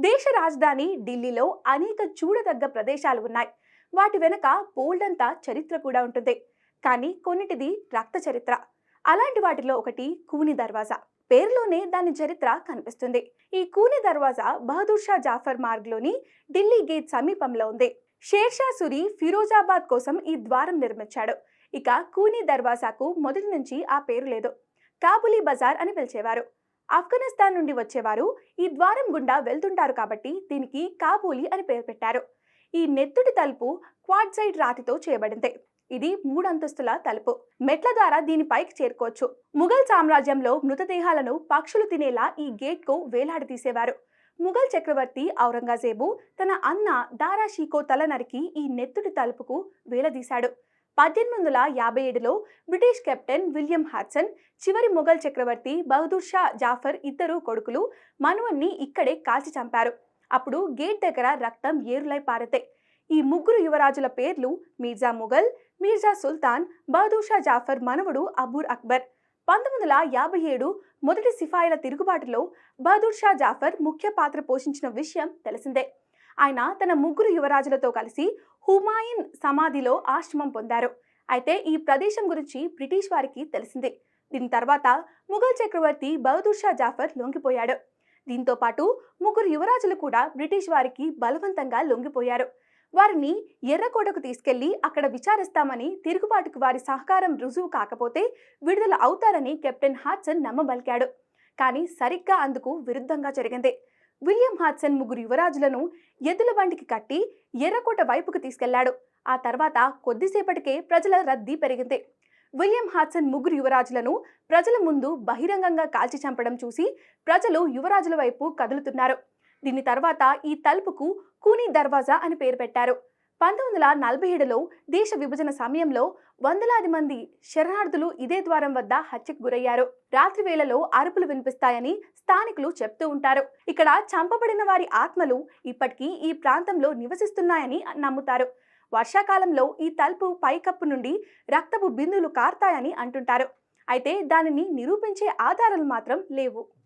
దేశ రాజధాని ఢిల్లీలో అనేక చూడదగ్గ ప్రదేశాలు ఉన్నాయి. వాటి వెనక బోల్డంతా చరిత్ర కూడా ఉంటుంది. కానీ కొన్నిటిది రక్త చరిత్ర. అలాంటి వాటిలో ఒకటి కూని దర్వాజా. పేరులోనే దాని చరిత్ర కనిపిస్తుంది. ఈ కూని దర్వాజా బహదూర్ షా జాఫర్ మార్గ్లోని ఢిల్లీ గేట్ సమీపంలో ఉంది. షేర్షా సురి ఫిరోజాబాద్ కోసం ఈ ద్వారం నిర్మించాడు. ఇక కూని దర్వాజాకు మొదటి నుంచి ఆ పేరు లేదు. కాబులీ బజార్ అని పిలిచేవారు. ఆఫ్ఘనిస్తాన్ నుండి వచ్చేవారు ఈ ద్వారం గుండా వెళ్తుంటారు కాబట్టి దీనికి కాబూలి అని పేరు పెట్టారు. ఈ నెత్తుడి తలుపు క్వాడ్సైడ్ రాతితో చేయబడింది. ఇది మూడంతస్తుల తలుపు. మెట్ల ద్వారా దీనిపైకి చేరుకోవచ్చు. ముఘల్ సామ్రాజ్యంలో మృతదేహాలను పక్షులు తినేలా ఈ గేట్కు వేలాడదీసేవారు. ముఘల్ చక్రవర్తి ఔరంగజేబు తన అన్న దారా షీకో తల నరికి ఈ నెత్తుడి తలుపుకు వేలదీశాడు. పద్దెనిమిది వందల యాభై ఏడులో బ్రిటిష్ కెప్టెన్ విలియం హాట్సన్ చివరి మొఘల్ చక్రవర్తి బహదూర్ షా జాఫర్ ఇద్దరు కొడుకులు మనువన్ని ఇక్కడే కాల్చి చంపారు. అప్పుడు గేట్ దగ్గర రక్తం ఏరులై పారతాయి ఈ ముగ్గురు యువరాజుల పేర్లు మీర్జా ముఘల్ మీర్జా సుల్తాన్ బహదూర్ షా జాఫర్ మనవడు అబూర్ అక్బర్. పంతొమ్మిది వందల యాభై ఏడు మొదటి సిఫాయిల తిరుగుబాటులో బహదూర్ షా జాఫర్ ముఖ్య పాత్ర పోషించిన విషయం తెలిసిందే. ఆయన తన ముగ్గురు యువరాజులతో కలిసి హుమాయిన్ సమాధిలో ఆశ్రమం పొందారు. అయితే ఈ ప్రదేశం గురించి బ్రిటిష్ వారికి తెలిసింది. దీని తర్వాత ముఘల్ చక్రవర్తి బహదూర్ షా జాఫర్ లొంగిపోయాడు. దీంతో పాటు ముగ్గురు యువరాజులు కూడా బ్రిటిష్ వారికి బలవంతంగా లొంగిపోయారు. వారిని ఎర్రకోటకు తీసుకెళ్ళి అక్కడ విచారిస్తామని తిరుగుబాటుకు వారి సహకారం రుజువు కాకపోతే విడుదల అవుతారని కెప్టెన్ హాట్సన్ నమ్మబలికాడు. కానీ సరిగ్గా అందుకు విరుద్ధంగా జరిగింది. విలియం హాడ్సన్ ముగ్గురు యువరాజులను ఎద్దుల బండికి కట్టి ఎర్రకోట వైపుకు తీసుకెళ్ళాడు. ఆ తర్వాత కొద్దిసేపటికే ప్రజల రద్దీ పెరిగింది. విలియం హాడ్సన్ ముగ్గురు యువరాజులను ప్రజల ముందు బహిరంగంగా కాల్చి చంపడం చూసి ప్రజలు యువరాజుల వైపు కదులుతున్నారు. దీని తర్వాత ఈ తలుపుకు కూనీ దర్వాజా అని పేరు పెట్టారు. పంతొమ్మిది వందల నలభై ఏడులో దేశ విభజన సమయంలో వందలాది మంది శరణార్థులు ఇదే ద్వారం వద్ద హత్యకు గురయ్యారు. రాత్రి వేళలో అరుపులు వినిపిస్తాయని స్థానికులు చెప్తూ ఉంటారు. ఇక్కడ చంపబడిన వారి ఆత్మలు ఇప్పటికీ ఈ ప్రాంతంలో నివసిస్తున్నాయని నమ్ముతారు. వర్షాకాలంలో ఈ తలుపు పైకప్పు నుండి రక్తపు బిందులు కారుతాయని అంటుంటారు. అయితే దానిని నిరూపించే ఆధారాలు మాత్రం లేవు.